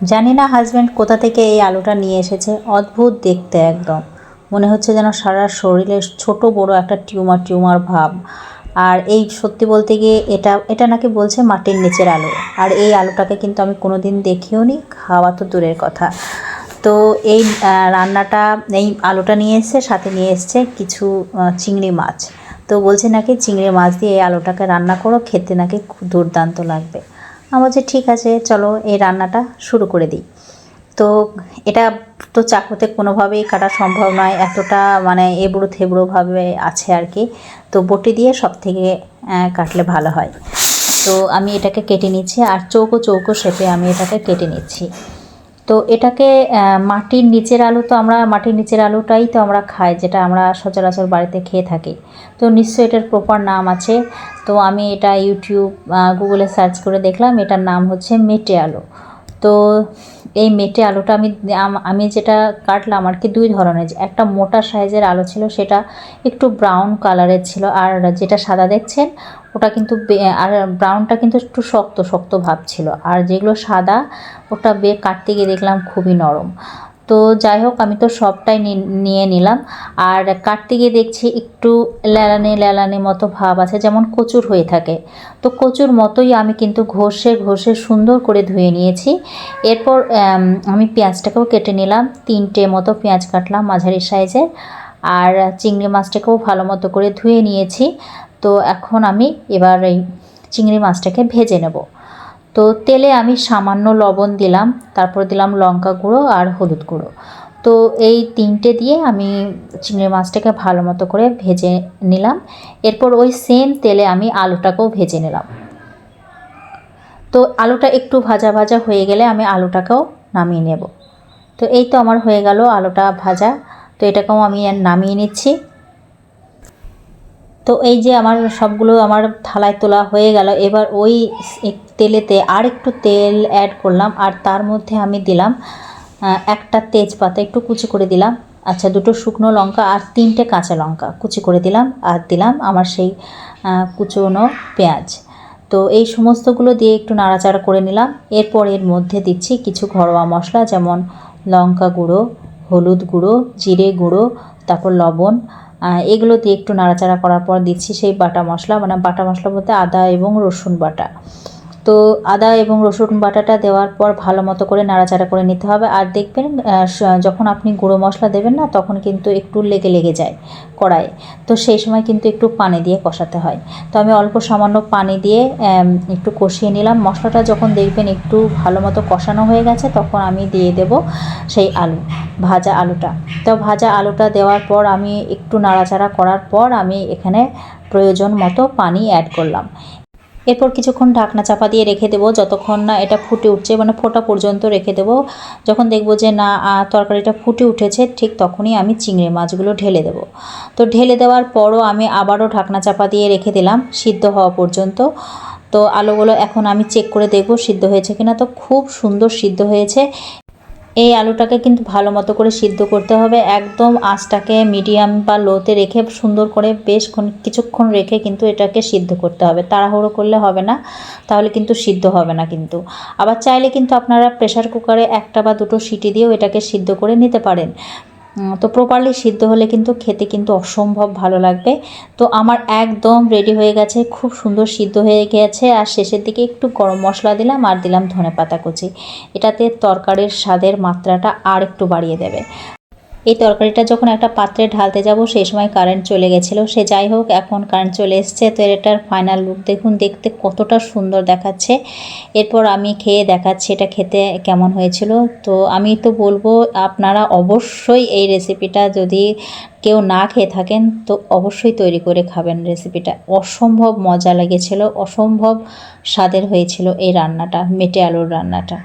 জানি না হাজব্যান্ড কোথা থেকে এই আলুটা নিয়ে এসেছে, অদ্ভুত দেখতে একদম। মনে হচ্ছে যেন সারা শরীরে ছোট বড় একটা টিউমার টিউমার ভাব। আর এই সত্যি বলতে গিয়ে এটা এটা নাকি বলছে মাটির নিচের আলু। আর এই আলুটাকে কিন্তু আমি কোনো দিন দেখিও নি খাওয়া তো দূরের কথা। তো এই রান্নাটা, এই আলুটা নিয়ে এসছে, সাথে নিয়ে এসছে কিছু চিংড়ি মাছ। তো বলছে নাকি চিংড়ি মাছ দিয়ে এই আলুটাকে রান্না করো, খেতে নাকি দুর্দান্ত লাগবে। আমি বলছি, ঠিক আছে, চলো এই রান্নাটা শুরু করে দিই। তো এটা তো চাকুতে কোনোভাবেই কাটা সম্ভব নয়, এতটা মানে এবড়ো থেবড়োভাবে আছে আর কি। তো বটি দিয়ে সব থেকে কাটলে ভালো হয়। তো আমি এটাকে কেটে নিচ্ছি আর চৌকো চৌকো শেপে আমি এটাকে কেটে নিচ্ছি। তো এটাকে মাটির নিচের আলু তো আমরা, মাটির নিচের আলুটাই তো আমরা খাই, যেটা আমরা সচরাচর বাড়িতে খেয়ে থাকি। তো নিশ্চয়ই এটার প্রপার নাম আছে। তো আমি এটা ইউটিউব গুগলে সার্চ করে দেখলাম, এটার নাম হচ্ছে মেটে আলু। তো এই মেটে আলুটা আমি আমি যেটা কাটলাম আর কি দুই ধরনের। একটা মোটা সাইজের আলু ছিল, সেটা একটু ব্রাউন কালারের ছিল, আর যেটা সাদা দেখছেন ওটা কিন্তু আর ব্রাউনটা কিন্তু একটু শক্ত শক্ত ভাব ছিল। আর যেগুলো সাদা, ওটা বে, কাটতে গিয়ে দেখলাম খুবই নরম। তো যাই হোক, আমি তো সবটাই নিয়ে নিলাম। আর কাটতে গিয়ে দেখছি একটু লেলানি লেলানি মতো ভাব আছে, যেমন কচুর হয়ে থাকে। তো কচুর মতোই আমি কিন্তু ঘষে ঘষে সুন্দর করে ধুয়ে নিয়েছি। এরপর আমি পেঁয়াজটাকেও কেটে নিলাম। তিনটে মতো পেঁয়াজ কাটলাম মাঝারি সাইজের। আর চিংড়ি মাছটাকেও ভালো মতো করে ধুয়ে নিয়েছি। তো এখন আমি এবার এই চিংড়ি মাছটাকে ভেজে নেব। তো তেলে আমি সামান্য লবণ দিলাম, তারপর দিলাম লঙ্কা গুঁড়ো আর হলুদ গুঁড়ো। তো এই তিনটে দিয়ে আমি চিংড়ি মাছটাকে ভালো মতো করে ভেজে নিলাম। এরপর ওই সেম তেলে আমি আলুটাকেও ভেজে নিলাম। তো আলুটা একটু ভাজা ভাজা হয়ে গেলে আমি আলুটাকেও নামিয়ে নেব। তো এই তো আমার হয়ে গেল আলুটা ভাজা। তো এটাকেও আমি নামিয়ে নিচ্ছি। তো এই যে আমার সবগুলো আমার থালায় তোলা হয়ে গেল, এবার ওই তেলেতে আর একটু তেল অ্যাড করলাম আর তার মধ্যে আমি দিলাম একটা তেজপাতা, একটু কুচি করে দিলাম। আচ্ছা দুটো শুকনো লঙ্কা আর তিনটে কাঁচা লঙ্কা কুচি করে দিলাম আর দিলাম আমার সেই কুচোনো পেঁয়াজ। তো এই সমস্তগুলো দিয়ে একটু নাড়াচাড়া করে নিলাম। এরপর এর মধ্যে দিচ্ছি কিছু ঘরোয়া মশলা, যেমন লঙ্কা গুঁড়ো, হলুদ গুঁড়ো, জিরে গুঁড়ো, তারপর লবণ এগুলো দিয়ে একটু নাড়াচাড়া করার পর দিচ্ছি সেই বাটা মশলা মানে বাটা মশলা বলতে আদা এবং রসুন বাটা। তো আদা এবং রসুন বাটাটা দেওয়ার পর ভালো মতো করে নাড়াচাড়া করে নিতে হবে। আর দেখবেন যখন আপনি গুঁড়ো মশলা দেবেন না, তখন কিন্তু একটু লেগে লেগে যায় কড়াইয়ে তো সেই সময় কিন্তু একটু পানি দিয়ে কষাতে হয়। তো আমি অল্প সামান্য পানি দিয়ে একটু কষিয়ে নিলাম। মশলাটা যখন দেখবেন একটু ভালো মতো কষানো হয়ে গেছে, তখন আমি দিয়ে দেব সেই আলু, ভাজা আলুটা। তো ভাজা আলুটা দেওয়ার পর আমি একটু নাড়াচাড়া করার পর আমি এখানে প্রয়োজন মতো পানি অ্যাড করলাম। এরপর কিছুক্ষণ ঢাকনা চাপা দিয়ে রেখে দেবো, যতক্ষণ না এটা ফুটে উঠছে মানে ফোটা পর্যন্ত রেখে দেবো। যখন দেখব যে না তরকারিটা ফুটে উঠেছে, ঠিক তখনই আমি চিংড়ি মাছগুলো ঢেলে দেবো। তো ঢেলে দেওয়ার পরও আমি আবারও ঢাকনা চাপা দিয়ে রেখে দিলাম, সিদ্ধ হওয়া পর্যন্ত। তো আলুগুলো এখন আমি চেক করে দেখব সিদ্ধ হয়েছে কিনা। তো খুব সুন্দর সিদ্ধ হয়েছে। এই আলুটাকে কিন্তু ভালো মতো করে সিদ্ধ করতে হবে। একদম আঁচটাকে মিডিয়াম বা লোতে রেখে সুন্দর করে বেশ কিছুক্ষণ রেখে কিন্তু এটাকে সিদ্ধ করতে হবে। তাড়াহুড়ো করলে হবে না, তাহলে কিন্তু সিদ্ধ হবে না কিন্তু। আবার চাইলে কিন্তু আপনারা প্রেশার কুকারে একটা বা দুটো সিটি দিয়েও এটাকে সিদ্ধ করে নিতে পারেন। তো প্রপারলি সিদ্ধ হলে কিন্তু খেতে কিন্তু অসম্ভব ভালো লাগবে। তো আমার একদম রেডি হয়ে গেছে, খুব সুন্দর সিদ্ধ হয়ে গেছে। আর শেষের দিকে একটু গরম মশলা দিলাম আর দিলাম ধনে পাতা কুচি। এটাতে তরকারির স্বাদের মাত্রাটা আর একটু বাড়িয়ে দেবে। এই তরকারিটা যখন একটা পাত্রে ঢালতে যাব সেই সময় কারেন্ট চলে গেছিল। সে যাই হোক, এখন কারেন্ট চলে এসছে। তো এটার ফাইনাল লুক দেখুন, দেখতে কতটা সুন্দর দেখাচ্ছে। এরপর আমি খেয়ে দেখাচ্ছি এটা খেতে কেমন হয়েছিল। তো আমি তো বলব, আপনারা অবশ্যই এই রেসিপিটা যদি কেউ না খেয়ে থাকেন, তো অবশ্যই তৈরি করে খাবেন রেসিপিটা অসম্ভব মজা লেগেছিল, অসম্ভব স্বাদের হয়েছিল এই রান্নাটা, মেটে আলুর রান্নাটা।